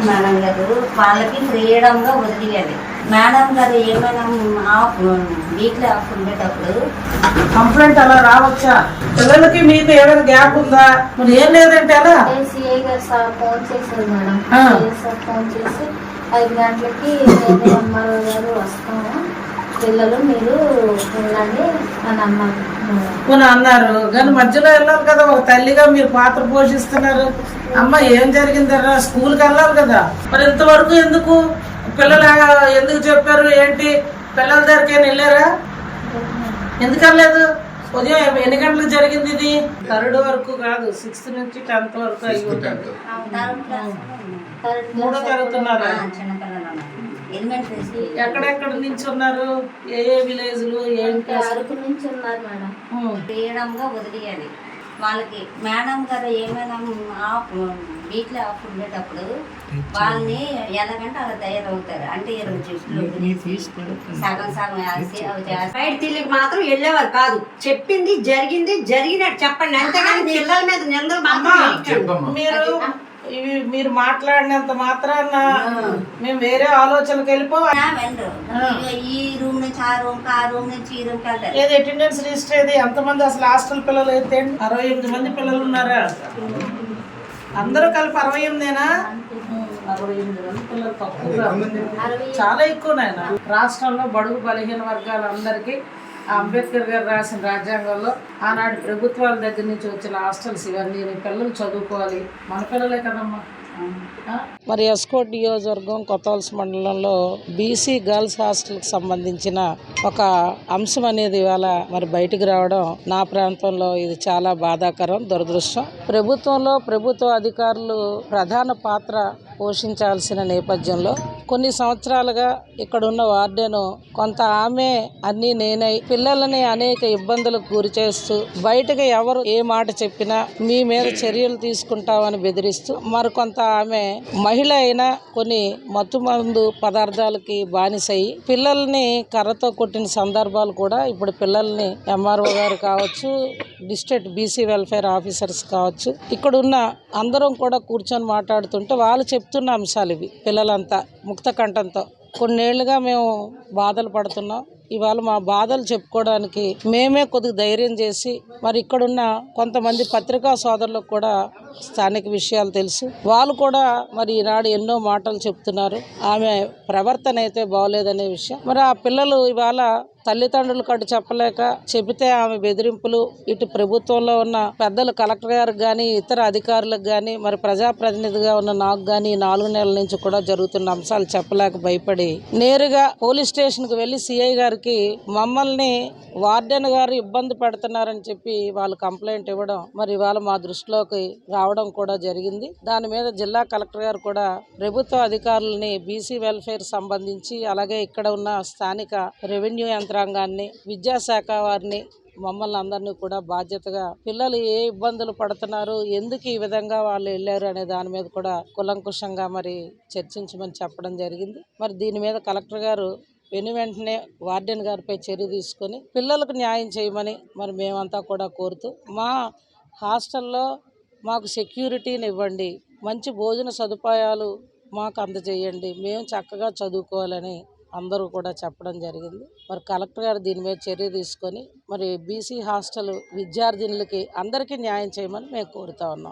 Madam గారు వాళ్ళకి ఫ్రీడమ్గా వదిలేయాలి. మేడం గారు ఏమైనా ఆఫ్ వీక్లీ ఆఫ్ ఉండేటప్పుడు కంప్లైంట్ అలా రావచ్చా? పిల్లలకి మీకు ఏమైనా గ్యాప్ ఉందా? మరి ఏం లేదంటే సిఐ గారు సార్ ఫోన్ చేశారు మేడం. సార్ ఫోన్ చేసి ఐదు గంటలకి ఎంఆర్ఓ గారు వస్తాము పిల్లలు మీరు ఉండండి అని అన్నారు. పోనీ అన్నారు. కానీ మధ్యలో వెళ్ళాలి కదా ఒక తల్లిగా మీరు పాత్ర పోషిస్తున్నారు. అమ్మ ఏం జరిగిందరా స్కూల్కి వెళ్ళాలి కదా. మరి ఇంతవరకు ఎందుకు? పిల్లలు ఎందుకు చెప్పారు? ఏంటి? పిల్లల దగ్గరికి వెళ్ళారా? ఎందుకు వెళ్ళలేదు? ఉదయం ఎన్ని గంటలకు జరిగింది ఇది? థర్డ్ వరకు కాదు సిక్స్త్ నుంచి టెన్త్ వరకు అయ్యి ఉంటుంది. మూడో తరగతి ఉన్నారా? ఎక్కడెక్కడ నుంచి ఉన్నారు ఏ ఏ విలేజ్లు అసలు? అరకు నుంచి ఉన్నారు మేడం వదిలేయాలి. వాళ్ళకి మేడం గారు ఏమైనా ఆఫ్ వీక్లీ ఆఫ్ ఉండేటప్పుడు వాళ్ళని ఎలాగంటే అలా తయారవుతారు. అంటే ఇరవై చెట్లు సగం సగం వేసి బయట తిరిగి మాత్రం వెళ్ళేవారు కాదు. చెప్పింది జరిగింది జరిగినట్టు చెప్పండి. అంతేగాని పిల్లల మీద నిందలు మాత్రం. మీరు ఇవి మీరు మాట్లాడినంత మాత్రాన మేము వేరే ఆలోచనకి వెళ్ళిపో వెండరు ఈ రూమ్ నుంచి ఆ రూమ్ ఆ రూమ్ నుంచి ఈ ఏది అటెండెన్స్ రిజిస్టర్ ఏది? ఎంతమంది అసలు హాస్టల్ పిల్లలు అయితే? అరవై ఎనిమిది మంది పిల్లలు ఉన్నారా? అందరూ కలిపి అరవై ఎనిమిదేనా? అరవై ఎనిమిది మంది పిల్లలు తక్కువగా అరవై చాలా ఎక్కువ నాయన. రాష్ట్రంలో బడుగు బలహీన వర్గాలందరికీ అంబేద్కర్ గారు రాసిన రాజ్యాంగంలో ఆనాడు ప్రభుత్వాల దగ్గర నుంచి వచ్చిన హాస్టల్స్ ఇవన్నీ పిల్లలు చదువుకోవాలి. మన పిల్లలే కదమ్మా. మరి ఎస్కోట్ నియోజకవర్గం కొత్తవలస మండలంలో బీసీ గర్ల్స్ హాస్టల్కి సంబంధించిన ఒక అంశం అనేది ఇవాళ మరి బయటికి రావడం నా ప్రాంతంలో ఇది చాలా బాధాకరం దురదృష్టం. ప్రభుత్వంలో ప్రభుత్వ అధికారులు ప్రధాన పాత్ర పోషించాల్సిన నేపథ్యంలో కొన్ని సంవత్సరాలుగా ఇక్కడ ఉన్న వార్డెను కొంత ఆమె అన్ని నేనై పిల్లలని అనేక ఇబ్బందులకు గురి చేస్తూ బయటకు ఎవరు ఏ మాట చెప్పినా మీ మీద చర్యలు తీసుకుంటామని బెదిరిస్తూ మరికొంత ఆమె మహిళ అయినా కొన్ని మత్తు మందు పదార్థాలకి బానిసయి పిల్లల్ని కర్రతో కొట్టిన సందర్భాలు కూడా ఇప్పుడు పిల్లల్ని ఎంఆర్ఓ గారు కావచ్చు డిస్ట్రిక్ట్ బీసీ వెల్ఫేర్ ఆఫీసర్స్ కావచ్చు. ఇక్కడ ఉన్న అందరం కూడా కూర్చొని మాట్లాడుతుంటే వాళ్ళు చెప్తున్న అంశాలు ఇవి. పిల్లలంతా ముక్త కంఠంతో కొన్నేళ్ళుగా మేము బాధలు పడుతున్నాం. ఇవాళ మా బాధలు చెప్పుకోవడానికి మేమే కొద్దిగా ధైర్యం చేసి మరి ఇక్కడున్న కొంతమంది పత్రికా సోదరులకు కూడా స్థానిక విషయాలు తెలుసు. వాళ్ళు కూడా మరి ఈనాడు ఎన్నో మాటలు చెప్తున్నారు. ఆమె ప్రవర్తన అయితే బాగోలేదనే విషయం. మరి ఆ పిల్లలు ఇవాళ తల్లిదండ్రులు కట్టు చెప్పలేక చెబితే ఆమె బెదిరింపులు ఇటు ప్రభుత్వంలో ఉన్న పెద్దలు కలెక్టర్ గారికి కానీ ఇతర అధికారులకు కానీ మరి ప్రజాప్రతినిధిగా ఉన్న నాకు కానీ నాలుగు నెలల నుంచి కూడా జరుగుతున్న అంశాలు చెప్పలేక భయపడి నేరుగా పోలీస్ స్టేషన్కి వెళ్ళి సిఐ గారికి మమ్మల్ని వార్డెన్ గారు ఇబ్బంది పెడుతున్నారని చెప్పి వాళ్ళు కంప్లైంట్ ఇవ్వడం మరి ఇవాళ మా దృష్టిలోకి రావడం కూడా జరిగింది. దాని మీద జిల్లా కలెక్టర్ గారు కూడా ప్రభుత్వ అధికారులని బీసీ వెల్ఫేర్ సంబంధించి అలాగే ఇక్కడ ఉన్న స్థానిక రెవెన్యూ యంత్రాంగాన్ని విద్యాశాఖ వారిని మమ్మల్ని అందరినీ కూడా బాధ్యతగా పిల్లలు ఏ ఇబ్బందులు పడుతున్నారు ఎందుకు ఈ విధంగా వాళ్ళు వెళ్ళారు అనే దాని మీద కూడా కులంకుషంగా మరి చర్చించమని చెప్పడం జరిగింది. మరి దీని మీద కలెక్టర్ గారు వెను వెంటనే వార్డెన్ గారిపై చర్య తీసుకొని పిల్లలకు న్యాయం చేయమని మరి మేమంతా కూడా కోరుతూ మా హాస్టల్లో మాకు సెక్యూరిటీని ఇవ్వండి మంచి భోజన సదుపాయాలు మాకు అందజేయండి మేము చక్కగా చదువుకోవాలని అందరూ కూడా చెప్పడం జరిగింది. మరి కలెక్టర్ గారు దీని మీద చర్య తీసుకొని మరి బీసీ హాస్టల్ విద్యార్థినులకి అందరికీ న్యాయం చేయమని మేము కోరుతా ఉన్నాం.